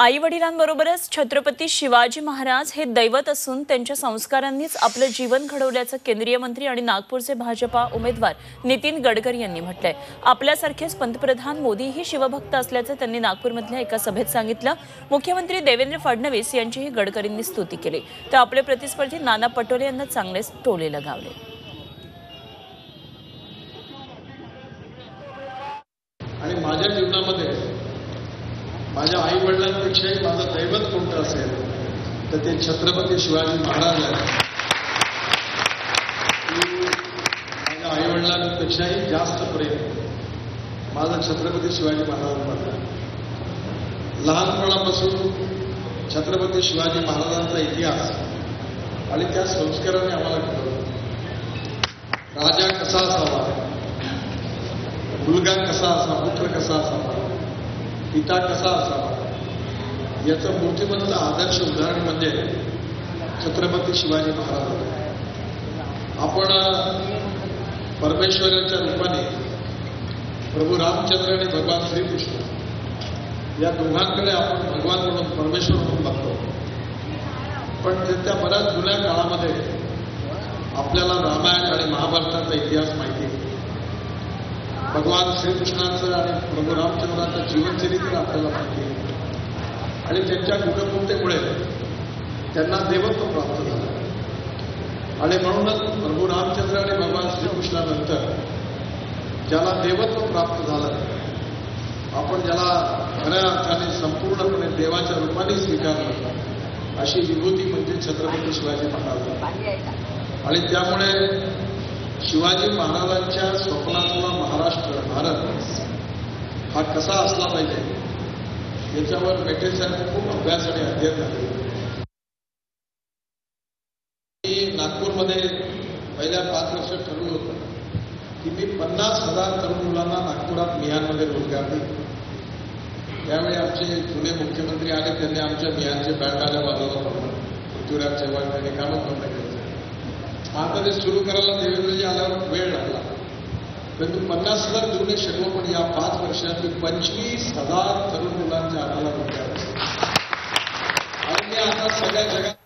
आई वडिलांबरोबरच छत्रपती शिवाजी महाराज हे दैवत असून त्यांच्या संस्कारांनीच आपलं जीवन घडवल्याचं केंद्रीय मंत्री आणि नागपूरचे भाजपा उमेदवार नितीन गडकरी यांनी म्हटलंय. आपल्यासारखेच पंतप्रधान मोदीही शिवभक्त असल्याचं त्यांनी नागपूरमधल्या एका सभेत सांगितलं. मुख्यमंत्री देवेंद्र फडणवीस यांचीही गडकरींनी स्तुती केली. तर आपले प्रतिस्पर्धी नाना पटोले यांना चांगलेच टोले लगावले. आणि माझ्या जीवनामध्ये माझ्या आई वडिलांपेक्षाही माझं दैवत कोणतं असेल तर ते छत्रपती शिवाजी महाराज आहेत. माझ्या आई वडिलांपेक्षाही जास्त प्रेम माझं छत्रपती शिवाजी महाराजांबद्दल लहानपणापासून छत्रपती शिवाजी महाराजांचा इतिहास आणि त्या संस्काराने आम्हाला घडवलं. राजा कसा असावा? मुलगा कसा असावा? पुत्र कसा असावा? पिता कसा असावा? याचं मूर्तिमंत आदर्श उदाहरण म्हणजे छत्रपती शिवाजी महाराज आपण परमेश्वराच्या रूपाने प्रभू रामचंद्र आणि भगवान श्रीकृष्ण या दोघांकडे आपण भगवान म्हणून परमेश्वर म्हणून बघतो. पण त्याच्या त्या बऱ्याच जुन्या काळामध्ये आपल्याला रामायण आणि महाभारताचा इतिहास माहिती आहे. भगवान श्रीकृष्णाचं आणि प्रभू रामचंद्राचं जीवनचरित्र आपल्याला माहिती आहे. आणि त्यांच्या गुणपूर्तेमुळे त्यांना देवत्व प्राप्त झालं. आणि म्हणूनच प्रभू रामचंद्र आणि भगवान श्रीकृष्णानंतर ज्याला देवत्व प्राप्त झालं आपण ज्याला खऱ्या अर्थाने संपूर्णपणे देवाच्या रूपाने स्वीकारलं अशी विभूती म्हणजे छत्रपती शिवाजी महाराज. आणि त्यामुळे शिवाजी महाराजांच्या स्वप्ना हा कसा असला पाहिजे याच्यावर मेटेसाहेब खूप अभ्यास आणि अध्ययन झाले मी नागपूरमध्ये पहिल्या पाच वर्ष ठरवलं होतं की मी पन्नास हजार तरुण मुलांना नागपुरात मिहानमध्ये रोजगार देईन. त्यावेळी आमचे जुने मुख्यमंत्री आले त्यांनी आमच्या मिहानचे बँडाला बाजूला पडलं पृथ्वीराज चव्हाण त्यांनी कामं बंद केलं. आता ते सुरू करायला देवेंद्रजी आल्यावर वेळ लागला. परंतु पन्नास हजार देऊ शकलो पण या पाच वर्षात मी पंचवीस हजार तरुण मुलांच्या हाताला आणि मी आता सगळ्या जगात